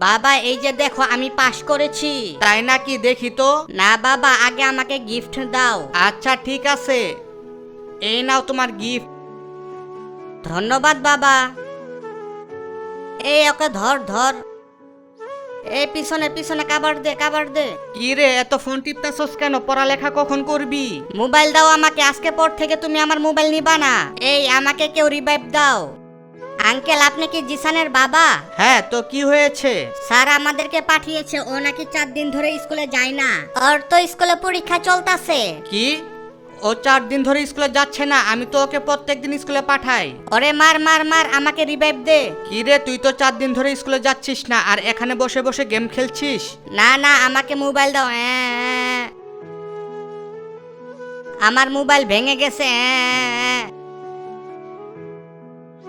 বাবা এই যে দেখো আমি পাশ করেছি। তাই নাকি? দেখি তো। না বাবা আগে আমাকে গিফট দাও। আচ্ছা ঠিক আছে। এই নাও তোমার গিফট। ধন্যবাদ বাবা। এই ওকে ধর ধর। এই পিছনে পিছনে কাবার দে কাবার দে। কি রে এত ফোন টিপতেছস কেন? পড়ালেখা কখন করবি? মোবাইল দাও আমাকে আজকে পর থেকে তুমি আমার মোবাইল নিবা না। এই আমাকে কেউ রিভাইভ দাও। আঙ্কেল আপনি কি জিসানের বাবা? হ্যাঁ তো কি হয়েছে? স্যার আমাদেরকে পাঠিয়েছে ও নাকি চার দিন ধরে স্কুলে যায় না। ওর তো স্কুলে পরীক্ষা চলতেছে। কি? ও চার দিন ধরে স্কুলে যাচ্ছে না আমি তো ওকে প্রত্যেকদিন স্কুলে পাঠাই। ওরে মার মার মার আমাকে রিভাইভ দে। কি রে তুই তো চার দিন ধরে স্কুলে যাচ্ছিস না আর এখানে বসে বসে গেম খেলছিস? না না আমাকে মোবাইল দাও অ্যাঁ। আমার মোবাইল ভেঙে গেছে অ্যাঁ।